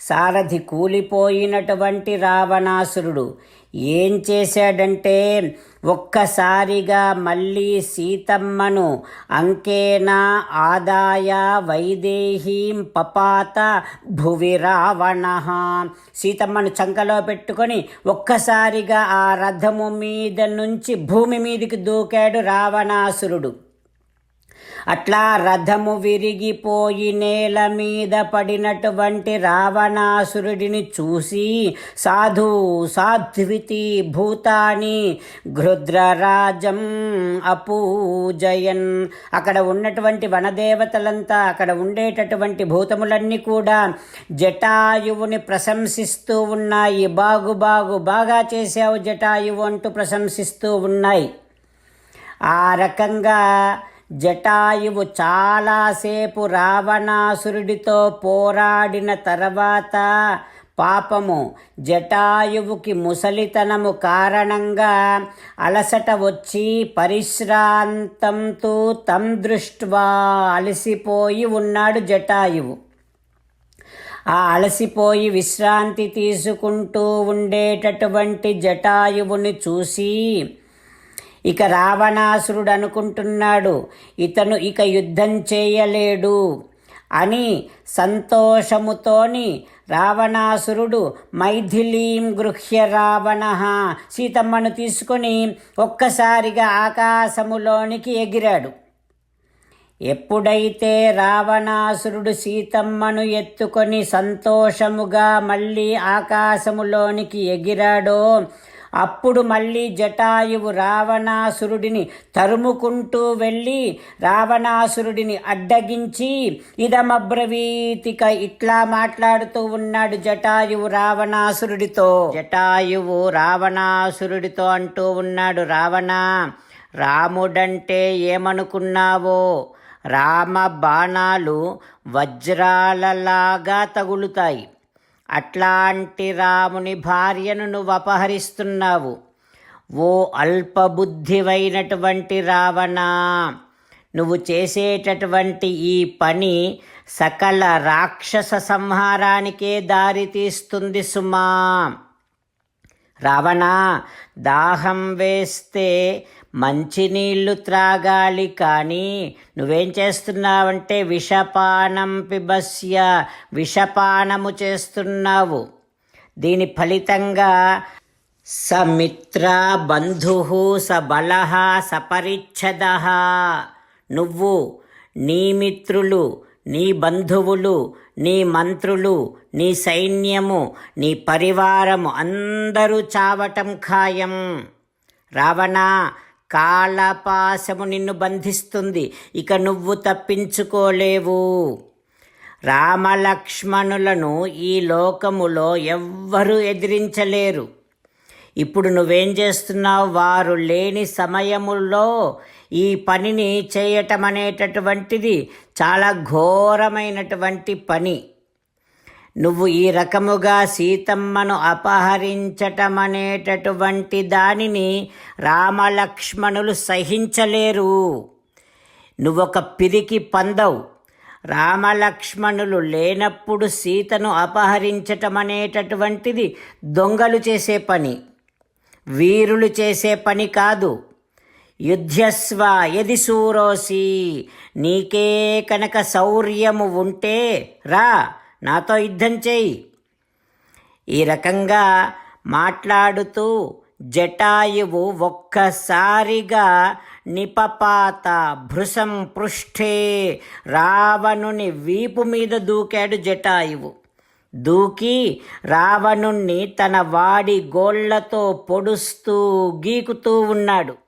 సారథి కూలిపోయినటువంటి రావణాసురుడు ఏం చేశాడంటే ఒక్కసారిగా మళ్ళీ సీతమ్మను అంకేనా ఆదాయ వైదేహీం పపాత భువి రావణ. సీతమ్మను చంకలో పెట్టుకొని ఒక్కసారిగా ఆ రథము మీద నుంచి భూమి మీదకి దూకాడు రావణాసురుడు. అట్లా రథము విరిగిపోయి నేల మీద పడినటువంటి రావణాసురుడిని చూసి సాధు సాధ్వితి భూతాని గృద్రరాజం అపూజయన్. అక్కడ ఉన్నటువంటి వనదేవతలంతా అక్కడ ఉండేటటువంటి భూతములన్నీ కూడా జటాయువుని ప్రశంసిస్తూ ఉన్నాయి. బాగు బాగు బాగా చేసావు జటాయువు అంటూ ప్రశంసిస్తూ ఉన్నాయి. ఆ రకంగా జటాయువు చాలాసేపు రావణాసురుడితో పోరాడిన తర్వాత పాపము జటాయువుకి ముసలితనము కారణంగా అలసట వచ్చి పరిశ్రాంతంతో తం దృష్ట్వా అలసిపోయి ఉన్నాడు జటాయువు. ఆ అలసిపోయి విశ్రాంతి తీసుకుంటూ ఉండేటటువంటి జటాయువుని చూసి ఇక రావణాసురుడు అనుకుంటున్నాడు ఇతను ఇక యుద్ధం చేయలేడు అని సంతోషముతోని రావణాసురుడు మైథిలీం గృహ్య రావణ సీతమ్మను తీసుకొని ఒక్కసారిగా ఆకాశములోనికి ఎగిరాడు. ఎప్పుడైతే రావణాసురుడు సీతమ్మను ఎత్తుకొని సంతోషముగా మళ్ళీ ఆకాశములోనికి ఎగిరాడో అప్పుడు మళ్ళీ జటాయువు రావణాసురుడిని తరుముకుంటూ వెళ్ళి రావణాసురుడిని అడ్డగించి ఇదమబ్రవీతిక ఇట్లా మాట్లాడుతూ ఉన్నాడు జటాయువు రావణాసురుడితో. జటాయువు రావణాసురుడితో అంటూ ఉన్నాడు రావణ రాముడంటే ఏమనుకున్నావో? రామ బాణాలు వజ్రాలలాగా తగులుతాయి. అట్లాంటి రాముని భార్యను నువ్వు అపహరిస్తున్నావు ఓ అల్పబుద్ధివైనటువంటి రావణా నువ్వు చేసేటటువంటి ఈ పని సకల రాక్షస సంహారానికే దారితీస్తుంది సుమా. రావణా దాహం వేస్తే మంచినీళ్ళు త్రాగాలి కానీ నువ్వేం చేస్తున్నావంటే విషపానం పిబస్య విషపానము చేస్తున్నావు. దీని ఫలితంగా సమిత్ర బంధు స బల సపరిచ్ఛద. నువ్వు నీ మిత్రులు నీ బంధువులు నీ మంత్రులు నీ సైన్యము నీ పరివారము అందరూ చావటం ఖాయం. రావణా కాళపాశము నిన్ను బంధిస్తుంది. ఇక నువ్వు తప్పించుకోలేవు. రామలక్ష్మణులను ఈ లోకములో ఎవ్వరూ ఎదిరించలేరు. ఇప్పుడు నువ్వేం చేస్తున్నావు? వారు లేని సమయములో ఈ పనిని చేయటం అనేటటువంటిది చాలా ఘోరమైనటువంటి పని. నువ్వు ఈ రకముగా సీతమ్మను అపహరించటమనేటటువంటి దానిని రామలక్ష్మణులు సహించలేరు. నువ్వొక పిరికి పందవు. రామలక్ష్మణులు లేనప్పుడు సీతను అపహరించటం అనేటటువంటిది దొంగలు చేసే పని వీరులు చేసే పని కాదు. యుద్ధస్వ ఎది సూరోసి నీకే కనుక శౌర్యము ఉంటే రా. నాతో యుద్ధం చేయి. ఈ రకంగా మాట్లాడుతూ జటాయువు ఒక్కసారిగా నిపపాత భృశం పృష్ఠే రావణుని వీపు మీద దూకాడు జటాయువు. దూకి రావణుణ్ణి తన వాడి గోళ్ళతో పొడుస్తూ గీకుతూ ఉన్నాడు.